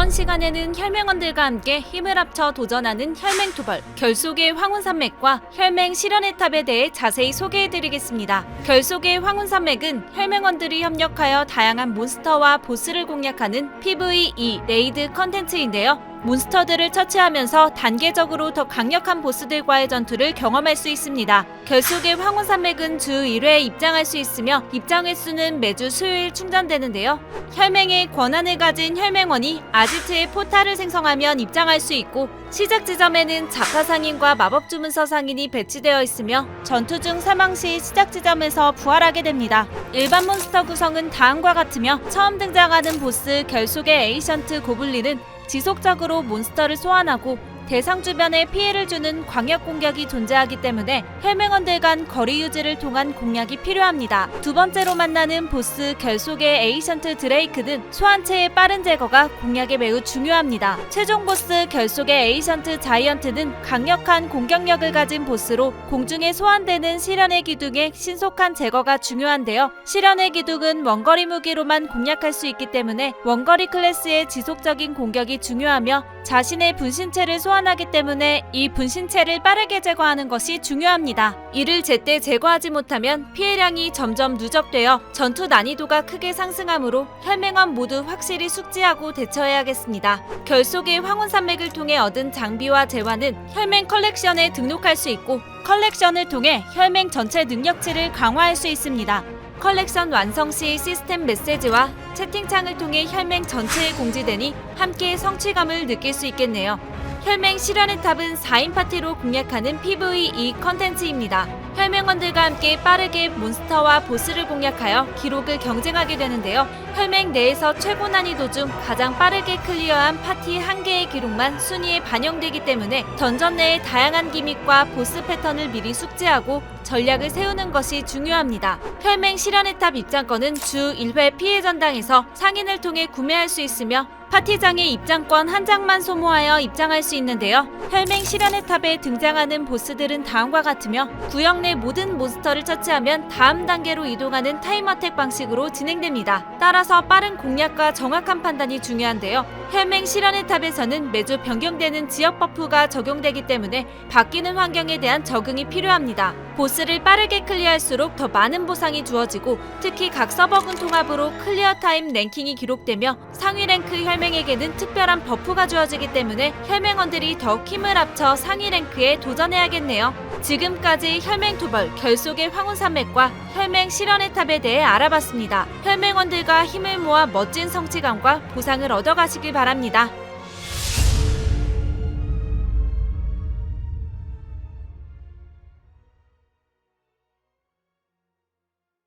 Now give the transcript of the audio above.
이번 시간에는 혈맹원들과 함께 힘을 합쳐 도전하는 혈맹토벌, 결속의 황혼산맥과 혈맹 실현의 탑에 대해 자세히 소개해드리겠습니다. 결속의 황혼산맥은 혈맹원들이 협력하여 다양한 몬스터와 보스를 공략하는 PVE 레이드 컨텐츠인데요. 몬스터들을 처치하면서 단계적으로 더 강력한 보스들과의 전투를 경험할 수 있습니다. 결속의 황혼산맥은 주 1회에 입장할 수 있으며 입장 횟수는 매주 수요일 충전되는데요. 혈맹의 권한을 가진 혈맹원이 아지트의 포탈을 생성하면 입장할 수 있고 시작 지점에는 작가 상인과 마법 주문서 상인이 배치되어 있으며 전투 중 사망 시 시작 지점에서 부활하게 됩니다. 일반 몬스터 구성은 다음과 같으며 처음 등장하는 보스 결속의 에이션트 고블린은 지속적으로 몬스터를 소환하고 대상 주변에 피해를 주는 광역 공격이 존재하기 때문에 혈맹원들 간 거리 유지를 통한 공략이 필요합니다. 두 번째로 만나는 보스 결속의 에이션트 드레이크는 소환체의 빠른 제거가 공략에 매우 중요합니다. 최종 보스 결속의 에이션트 자이언트는 강력한 공격력을 가진 보스로 공중에 소환되는 실현의 기둥의 신속한 제거가 중요한데요. 실현의 기둥은 원거리 무기로만 공략할 수 있기 때문에 원거리 클래스의 지속적인 공격이 중요하며 자신의 분신체를 소환 하기 때문에 이 분신체를 빠르게 제거하는 것이 중요합니다. 이를 제때 제거하지 못하면 피해량이 점점 누적되어 전투 난이도가 크게 상승하므로 혈맹원 모두 확실히 숙지하고 대처해야겠습니다. 결속의 황혼산맥을 통해 얻은 장비와 재화는 혈맹 컬렉션에 등록할 수 있고 컬렉션을 통해 혈맹 전체 능력치를 강화할 수 있습니다. 컬렉션 완성 시 시스템 메시지와 채팅창을 통해 혈맹 전체에 공지되니 함께 성취감을 느낄 수 있겠네요. 혈맹 실현의 탑은 4인 파티로 공략하는 PVE 컨텐츠입니다. 혈맹원들과 함께 빠르게 몬스터와 보스를 공략하여 기록을 경쟁하게 되는데요. 혈맹 내에서 최고 난이도 중 가장 빠르게 클리어한 파티 한 개의 기록만 순위에 반영되기 때문에 던전 내의 다양한 기믹과 보스 패턴을 미리 숙지하고 전략을 세우는 것이 중요합니다. 혈맹 실현의 탑 입장권은 주 1회 피해 전당에서 상인을 통해 구매할 수 있으며 파티장의 입장권 한 장만 소모하여 입장할 수 있는데요. 혈맹 실현의 탑에 등장하는 보스들은 다음과 같으며 구역 내 모든 몬스터를 처치하면 다음 단계로 이동하는 타임어택 방식으로 진행됩니다. 따라서 빠른 공략과 정확한 판단이 중요한데요. 혈맹 실현의 탑에서는 매주 변경되는 지역 버프가 적용되기 때문에 바뀌는 환경에 대한 적응이 필요합니다. 보스를 빠르게 클리어할수록 더 많은 보상이 주어지고 특히 각 서버군 통합으로 클리어 타임 랭킹이 기록되며 상위 랭크 혈 맹에게는 특별한 버프가 주어지기 때문에 혈맹원들이 더욱 힘을 합쳐 상위 랭크에 도전해야겠네요. 지금까지 혈맹 토벌 결속의 황혼 산맥과 혈맹 실현의 탑에 대해 알아봤습니다. 혈맹원들과 힘을 모아 멋진 성취감과 보상을 얻어가시길 바랍니다.